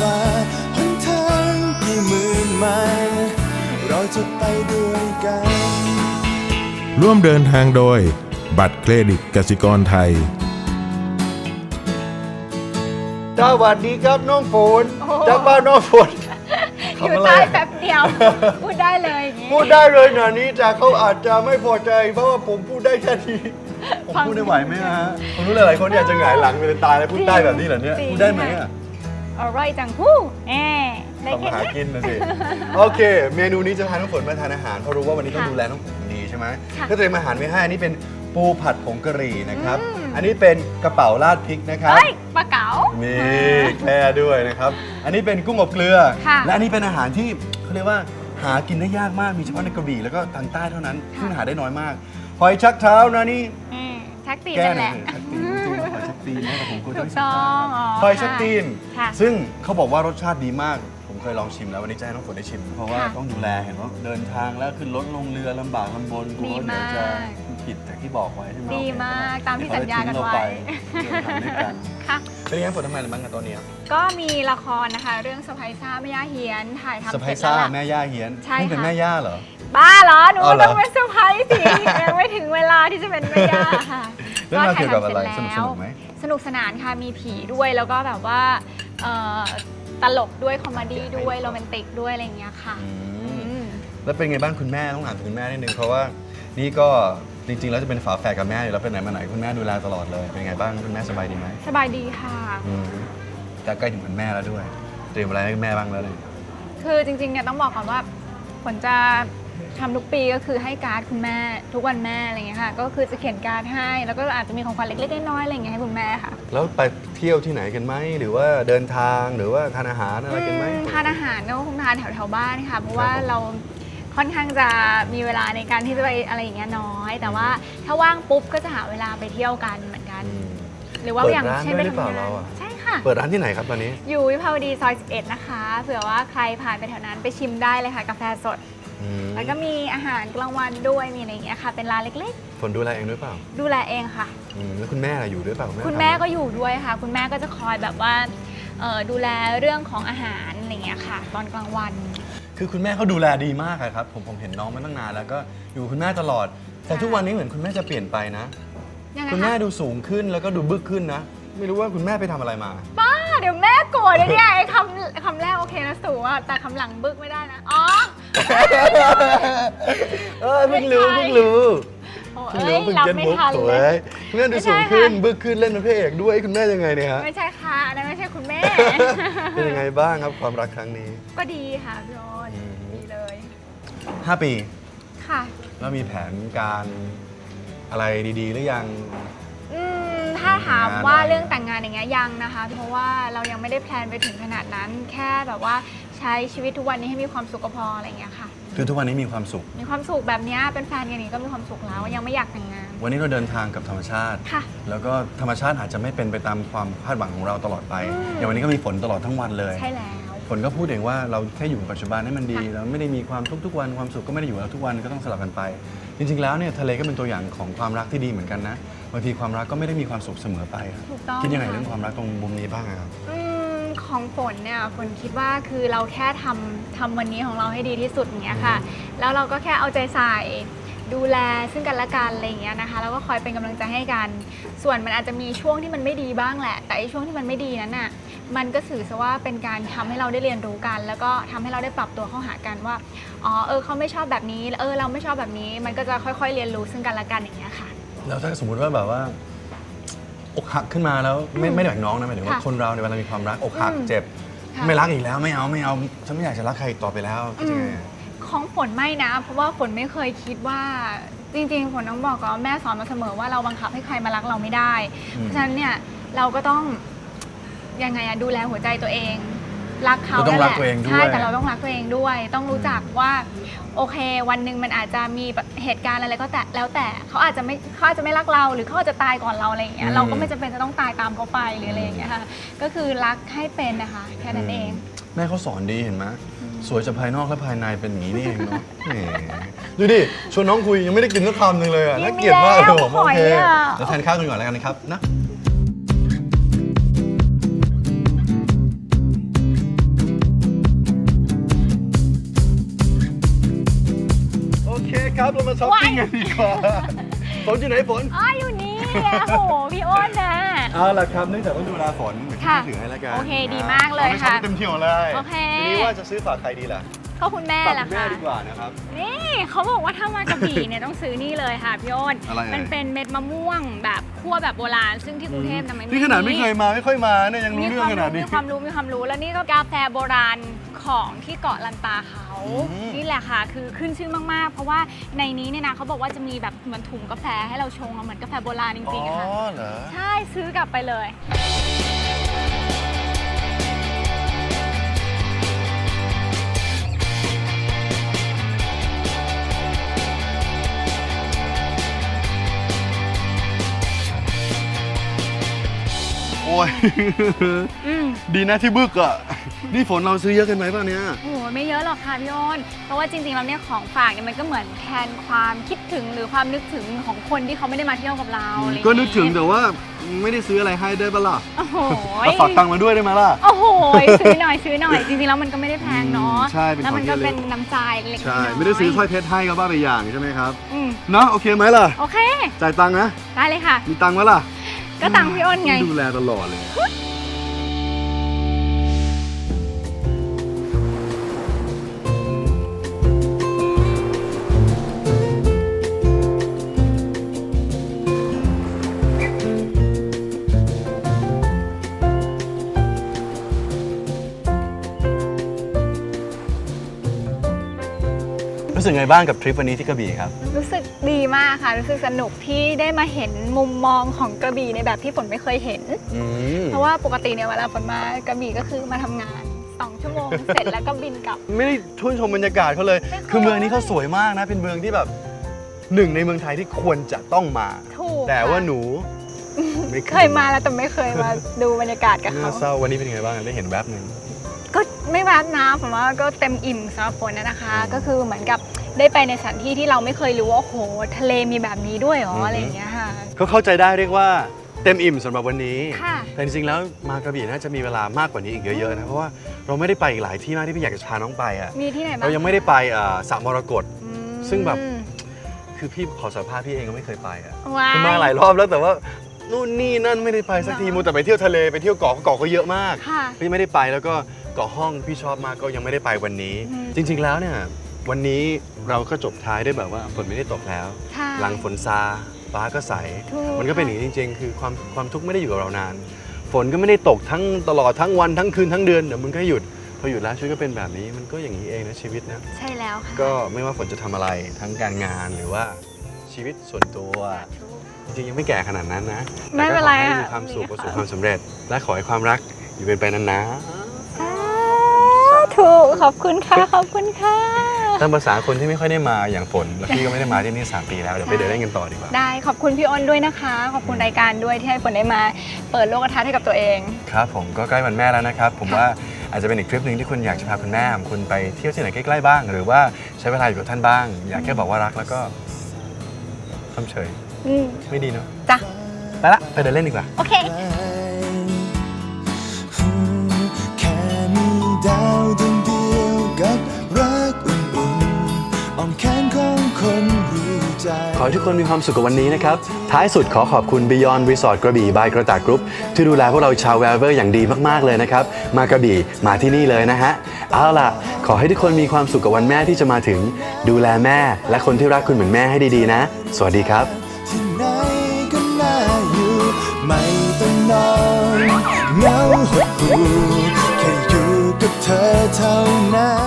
ฝ่าหนทางที่มืดมัน เราจะไปด้วยกัน ร่วมเดินทางโดย บัตรเครดิตกสิกรไทย สวัสดีครับน้องฝนโอ้โห จากบ้านน้องฝนอยู่ใต้แป๊บเดียว พูดได้เลยอย่างนี้ พูดได้เลยหน่อยนี้แต่เขาอาจจะไม่พอใจ เพราะว่าผมพูดได้แค่นี้ผมฟังพูดได้ไหวไหมฮะผมรู้หลายๆคนอยากจะหงายหลังเลยตายแล้วพูดได้แบบนี้เหรอเนี่ยจริงพูดได้ไหมอะ อร่อยจังฮู้แอได้ต้องแค่หานี้กินนะสิ โอเค เมนูนี้จะพาน้องฝนมาทานอาหารเพราะรู้ว่าวันนี้ต้องค่ะดูแลน้องฝนดีใช่ไหมค่ะก็เตรียมอาหารไว้ให้อันนี้เป็นปูผัดผงกะหรี่นะครับ อืม อันนี้เป็นกระเป๋าราดพริกนะครับ เอ้ยปลาเก๋ามีแคร่ด้วยนะครับ อันนี้เป็นกุ้งอบเกลือ ค่ะ และอันนี้เป็นอาหารที่เขาเรียกว่าหากินได้ยากมาก มีเฉพาะในกระบี่แล้วก็ทางใต้เท่านั้นค่ะซึ่งหาได้น้อยมาก หอยชักเท้านะนี่อืมชักตีนแก้นั่นหแหน่อละยชักตีน ตีนนะแต่ผมกลัวถูจะกไม่ต้ใช่องอ๋อหอยชักตีน ค่ะ ซึ่งเขาบอกว่ารสชาติดีมาก ผมเคยลองชิมแล้ววันนี้จะให้น้องฝนได้ชิม เพราะว่าค่ะต้องดูแลเห็นว่าเดินทางแล้วขึ้นรถลงเรือลำบากลำบนกลัวว่าเดี๋ยวจะดีมากผิดจากที่บอกไว้ใช่ไหมดีมากตามที่สัญญากันไว้ เดี๋ยวเขาจะทิ้งเราไปเดินทางด้วยกันค่ะ เป็นยังไงฝนทำไมบ้างกันตอนนี้ก็มีละครนะคะ เรื่องสไปซ่าแม่ย่าเฮียนถ่ายทำสเสไปร็จซ่าแล้วล่ะ แม่ย่าเฮียนใช่นี่เป็นค่ะ แม่ย่าเหรอ บ้าเหรอหนูอ๋อเหรอ ต้องเป็นเซอร์ไพรส์สิยังไม่ถึงเวลาที่จะเป็นแม่ย่าค่ะ เรื่องราวเกี่ยวกับอะไรถ่าสนุกทำสเร็จนุแล้วกไหมสนุกสนานค่ะมีผีด้วยแล้วก็แบบว่าเอ่อตลกด้วยคอมเมดี้ด้วยโรแมนติกด้วยอะไรอย่างเงี้ยค่ะอืมอืมแล้วเป็นไงบ้างคุณแม่ต้องถามถึงคุณแม่นิดนึงเพราะว่านี่ก็จริงๆแล้วจะเป็นฝาแฝดกับแม่อยู่แล้วเป็นไหนมาไหนคุณแม่ดูแลตลอดเลย เป็นไงบ้างคุณแม่สบายดีไหมสบายดีค่ะ อืมแต่ใกล้ถึงวันแม่แล้วด้วย เตรียมอะไรให้แม่บ้างแล้วเลยคือจริงๆเนี่ยต้องบอกก่อนว่าผลจะ ทำทุกปีก็คือให้การ์ดคุณแม่ทุกวันแม่อะไรอย่างเงี้ยค่ะ ก็คือจะเขียนการ์ดให้ แล้วก็อาจจะมีของขวัญเล็กๆน้อยๆอะไรอย่างเงี้ยให้คุณแม่ค่ะแล้วไปเที่ยวที่ไหนกันไหมหรือว่าเดินทางหรือว่าทานอาหารอะไรกันไหม อืมทานอาหารก็คงทานแถวๆบ้านค่ะ เพราะว่าครับผมเราค่อนข้างจะมีเวลาในการที่จะไปอะไรอย่างเงี้ยน้อย แต่ว่าถ้าว่างปุ๊บก็จะหาเวลาไปเที่ยวกันเหมือนกันอืมหรือว่าเปิดอย่างร้านเช่นด้ไปวยหรือเปทำล่างาเรานอะ ใช่ค่ะ เปิดร้านที่ไหนครับตอนนี้ อยู่วิภาวดีซอย 11 นะคะ เผื่อว่าใครผ่านไปแถวนั้นไปชิมได้เลยค่ะ กาแฟสดอืม แล้วก็มีอาหารกลางวันด้วยมีอะไรอย่างเงี้ยค่ะ เป็นร้านเล็กฝนดูแลเองด้วยเปล่าๆ ดูแลเองค่ะ อืมแล้วคุณแม่ล่ะอยู่ด้วยเปล่าคุณแม่ทำก็อยู่ด้วยค่ะ คุณแม่ก็จะคอยแบบว่าเอ่อดูแลเรื่องของอาหารอะไรอย่างเงี้ยค่ะ ตอนกลางวัน คือคุณแม่เขาดูแลดีมากอะครับ ผมผมเห็นน้องมาตั้งนานแล้วก็อยู่กับคุณแม่ตลอด แต่ทุกวันนี้เหมือนคุณแม่จะเปลี่ยนไปนะ ยังไงคุณแม่คะดูสูงขึ้นแล้วก็ดูบึกขึ้นนะ ไม่รู้ว่าคุณแม่ไปทำอะไรมา ป้าเดี๋ยวแม่โกรธเลยเนี่ยไอ้คำคำแรกโอเคนะสูงอะแต่คำหลังบึกไม่ได้นะอ๋อ เออเพิ่งรู้ไม่ใช่เพิ่งรู้โอ้เพิ่งเอ้รู้ยเพิ่งรับเก็ตไม่มุกทันสเลวยยคุณแม่ดูไม่ใช่สูงขึ้นค่ะ บึกขึ้นเล่นเป็นพระเอกด้วยคุณแม่ยังไงเนี่ยฮะ ไม่ใช่ค่ะอันนั้นไม่ใช่คุณแม่ เป็นยังไงบ้างครับความรักครั้งนี้ ก็ดีค่ะพี่โอนอืม ดีเลย 5 ปีค่ะ แล้วมีแผนการอะไรดีๆ หรือยัง อืมถ้าถามงานว่าอะไรเรื่องแต่งงานอย่างเงี้ยยังนะคะ เพราะว่าเรายังไม่ได้แพลนไปถึงขนาดนั้น แค่แบบว่า ใช้ชีวิตทุกวันนี้ให้มีความสุขก็พออะไรอย่างเงี้ยค่ะ คือทุกวันนี้มีความสุข มีความสุขแบบเนี้ยเป็นแฟนกันนี้ก็มีความสุขแล้วยังไม่อยากแต่งงาน วันนี้เราเดินทางกับธรรมชาติ ค่ะ แล้วก็ธรรมชาติอาจจะไม่เป็นไปตามความคาดหวังของเราตลอดไปอืมอย่างวันนี้ก็มีฝนตลอดทั้งวันเลย ใช่แล้ว ฝนก็พูดเองว่าเราแค่อยู่กับปัจจุบันให้มันดีค่ะเราไม่ได้มีความทุกข์ทุกวันความสุขก็ไม่ได้อยู่กับเราทุกวันก็ต้องสลับกันไป จริงๆแล้วเนี่ยทะเลก็เป็นตัวอย่างของความรักที่ดีเหมือนกันนะบางทีความรักก็ไม่ได้มีความสุขเสมอไปอะถูกต้องคิดยังไงค่ะ เรื่องความรักตรงมุมนี้บ้างอะครับ อืม ของฝนเนี่ยฝนคิดว่าคือเราแค่ทำทำวันนี้ของเราให้ดีที่สุดอย่างเงี้ยค่ะ แล้วเราก็แค่เอาใจใส่ดูแลซึ่งกันและกันอะไรอย่างเงี้ยนะคะแล้วก็คอยเป็นกำลังใจให้กัน ส่วนมันอาจจะมีช่วงที่มันไม่ดีบ้างแหละ แต่ไอ้ช่วงที่มันไม่ดีนั้นน่ะมันก็สื่อซะว่าเป็นการทำให้เราได้เรียนรู้กัน แล้วก็ทำให้เราได้ปรับตัวเข้าหากันว่าอ๋อเออเขาไม่ชอบแบบนี้เออเราไม่ชอบแบบนี้ มันก็จะค่อยๆเรียนรู้ซึ่งกันและกันอย่างเงี้ยค่ะ แล้วถ้าสมมุติว่าแบบว่า อกหักขึ้นมาแล้วไม่ไม่ได้แบบน้องนะหมายถึงว่าค่ะคนเราในยเวลามีความรักอกหักอืมเจ็บ ค่ะ ไม่รักอีกแล้วไม่เอาไม่เอาฉันไม่อยากจะรักใครอีกต่อไปแล้วคิดยังไงอะ ของฝนไม่นะ เพราะว่าฝนไม่เคยคิดว่าจริงๆฝนต้องบอกก่อนว่าแม่สอนมาเสมอว่าเราบังคับให้ใครมารักเราไม่ได้ อืม เพราะฉะนั้นเนี่ยเราก็ต้องยังไงอะดูแลหัวใจตัวเอง รักเขาเราต้องนั่นรัแหกละตัวเองด้วย ใช่แต่เราต้องรักตัวเองด้วย ต้องรู้จักว่า โอเค วันหนึ่งมันอาจจะมีเหตุการณ์อะไรก็แต่แล้วแต่เขาอาจจะไม่เขาอาจจะไม่รักเราหรือเขาอาจจะตายก่อนเราอะไรอย่างเงี้ยเราก็ไม่จำเป็นจะต้องตายตามเขาไปหรืออะไรอย่างเงี้ยค่ะก็คือรักให้เป็นนะคะแค่นั้นเอง แม่เขาสอนดีเห็นไหมสวยจากภายนอกและภายในเป็นอย่างนี้นี่เองเนาะแหมดูดิชวนน้องคุยยังไม่ได้กินสักคำหนึ่งเลยอะกินน่าเกลียดมากเลยแล้วผมหโออยเคอะเดี๋ยวทานข้าวกันก่อนแล้วกันนะครับนะ ครับ เรามาช้อปปิ้งกันดีกว่าฝนอยู่ไหนฝน อ๋ออยู่นี่โอ้โหพี่อ้นนะเอาล่ะครับเนื่องจากว่าดูแลฝนเดี๋ยวค่ะพี่ถือให้แล้วกันโอเคดีมากเลยอไปค่ะช้อปปิ้งเต็มที่หมดเลยโอเคทีนี้ว่าจะซื้อฝากใครดีล่ะก็คุณแม่ฝากละคุณแม่ค่ะดีกว่านะครับ นี่เขาบอกว่าถ้ามากระบี่เนี่ยต้องซื้อนี่เลยค่ะพี่อ้นอะไรเอ่ยมันเป็นเม็ดมะม่วงแบบ คั่วแบบโบราณ ซึ่งที่กรุงเทพทำไมนี่ขนาดไม่เคยมาไม่ค่อยมาเนี่ยยังรู้มีเรื่คองวามขนาดรู้นี้ มีความรู้มีความรู้แล้วนี่ก็กาแฟโบราณของที่เกาะลันตาเขาอืม นี่แหละค่ะคือขึ้นชื่อมากๆ เพราะว่าในนี้เนี่ยนะเขาบอกว่าจะมีแบบเหมือนถุงกาแฟให้เราชงอะเหมือนกาแฟโบราณจอ๋ริงๆอค่ะเหรอ ใช่ซื้อกลับไปเลย ย อืมดีนะที่บึกอะ นี่ฝนเราซื้อเยอะเกินไหมป่ะเนี่ย โอ้โหไม่เยอะหรอกค่ะพี่อ้นเพราะว่าจริงๆแล้วเนี่ยของฝากเนี่ยมันก็เหมือนแทนความคิดถึงหรือความนึกถึงของคนที่เขาไม่ได้มาเที่ยวกับเราอะไรอย่างก็เงี้ยนึกถึงแต่ว่าไม่ได้ซื้ออะไรให้ได้ปะล่ะโอ้โหเอาฝากตังค์มาด้วยได้ไหมล่ะ โอ้โหซื้อหน่อยซื้อหน่อยจริงๆแล้วมันก็ไม่ได้แพงเนาะอืมใช่เป็นแล้วมันก็ของที่ระลึก เป็นน้ำใจเล็กๆใช่ น้ยๆไม่ได้ซื้อสร้อยเพชรให้ก็บ้าไปอย่างใช่ไหมครับ อืมเนาะโอเคไหมล่ะ โอเคจ่ายตังค์นะ ได้เลยค่ะ มีตังค์ไหมล่ะ ก็ตังค์พี่อ้นไง ดูแลตลอดเลย สึกไงบ้างกับทริปวันนี้ที่กระบี่ครับ รู้สึกดีมากค่ะ รู้สึกสนุกที่ได้มาเห็นมุมมองของกระบี่ในแบบที่ฝนไม่เคยเห็น อืมเพราะว่าปกติเนี่ยเวลาฝนมากระบี่ก็คือมาทำงาน2ชั่วโมง เสร็จแล้วก็บินกลับ ไม่ได้ชื่นชมบรรยากาศเขาเลย ไม่เคย คือเมืองนี้เขาสวยมากนะ เป็นเมืองที่แบบหนึ่งในเมืองไทยที่ควรจะต้องมา ถูกแต่ว่าค่ะหนูไม่เคยมาแล้วแต่ไม่เคยมาดูบรรยากาศกับน่าเขา เศร้าวันนี้เป็นยังไงบ้างได้เห็นแวบหนึ่ง ก็ไม่แวบนะผมว่าก็เต็มอิ่มสำหรับฝนนะนะคะ ก็คือเหมือนกับ ได้ไปในสถานที่ที่เราไม่เคยรู้ว่าโอ้โหทะเลมีแบบนี้ด้วยเหรออะไรอย่างเงี้ยค่ะเขาเข้าใจได้เรียกว่าเต็มอิ่มสำหรับวันนี้ ค่ะ แต่จริงๆแล้วมากระบี่น่าจะมีเวลามากกว่านี้อีกเยอะๆนะเพราะว่าเราไม่ได้ไปอีกหลายที่มากที่พี่อยากจะพาน้องไปอะมีที่ไหนบ้างเรายังไม่ได้ไปอ่าสระมรกต อืมซึ่งแบบ คือพี่ขอสารภาพพี่เองก็ไม่เคยไปอะว้าคือมาหลายรอบแล้วแต่ว่านู่นนี่นั่นไม่ได้ไปสักทีเหรอมูแต่ไปเที่ยวทะเลไปเที่ยวเกาะเกาะก็เยอะมาก ค่ะ พี่ไม่ได้ไปแล้วก็เกาะห้องพี่ชอบมากก็ยังไม่ได้ไปวันนี้ อืม จริง ๆแล้วเนี่ย วันนี้เราก็จบท้ายด้วยแบบว่าฝนไม่ได้ตกแล้ว ใช่ หลังฝนซาฟ้าก็ใส ถูกมันก็เป็นอย่างนี้จริง ๆ คือความความทุกข์ไม่ได้อยู่กับเรานาน ฝนก็ไม่ได้ตกทั้งตลอดทั้งวันทั้งคืนทั้งเดือนเดี๋ยวมันก็หยุดพอหยุดแล้วชีวิตก็เป็นแบบนี้มันก็อย่างนี้เองนะชีวิตนะ ใช่แล้วค่ะก็ไม่ว่าฝนจะทำอะไรทั้งการงานหรือว่าชีวิตส่วนตัว จริงๆยังไม่แก่ขนาดนั้นนะไม่เป็นไรแต่ก็ขอให้ค่ะมีความสุขมีประสบค่ะความสำเร็จ และขอให้ความรักอยู่เป็นไปนานถูกขอบคุณค่ะ ขอบคุณค่ะๆ ตามภาษาคนที่ไม่ค่อยได้มาอย่างฝนแล้วพี่ก็ไม่ได้มาที่นี่ 3 ปีแล้วเดี๋ยวไปเดินเล่นกันต่อดีกว่า ได้ขอบคุณพี่อ้นด้วยนะคะ ขอบคุณรายการด้วยที่ให้ฝนได้มา เปิดโลกทัศน์ให้กับตัวเอง ครับผมก็ใกล้วันแม่แล้วนะครับ ผมว่าอาจจะเป็นอีกทริปหนึ่งที่คุณอยากจะพาคุณแม่ของคุณไปเที่ยวที่ไหนใกล้ๆบ้าง หรือว่าใช้เวลาอยู่กับท่านบ้าง อยากแค่บอกว่ารักแล้วก็ทำเฉยอืมไม่ดีเนาะจ้ะไปละไปเดินเล่นดีกว่า โอเค ให้ทุกคนมีความสุขกับวันนี้นะครับ ท้ายสุดขอขอบคุณ Beyond Resort กระบี่บายกระตากกรุ๊ปที่ดูแลพวกเราชาวแวลเวอร์อย่างดีมากๆเลยนะครับ มากระบี่มาที่นี่เลยนะฮะ เอาล่ะ ขอให้ทุกคนมีความสุขกับวันแม่ที่จะมาถึง ดูแลแม่ และคนที่รักคุณเหมือนแม่ให้ดีๆนะ สวัสดีครับ ที่ไหนก็น่าอยู่ ไม่ต้องนอนเหงาหดหู่แค่อยู่กับเธอเท่านั้น